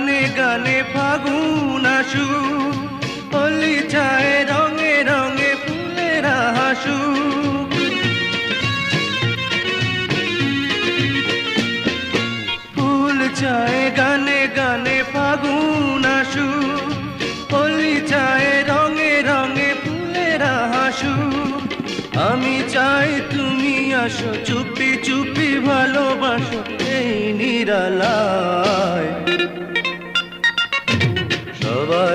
গানে গানে ফাগুন আসু হলি চায় রঙে রঙে ফুলের হাসু। ফুল চায় গানে গানে ফাগুন আসু হলি চায় রঙে রঙে ফুলের হাসু। আমি চাই তুমি আসো, চুপি চুপি ভালোবাসো, এই নিরালা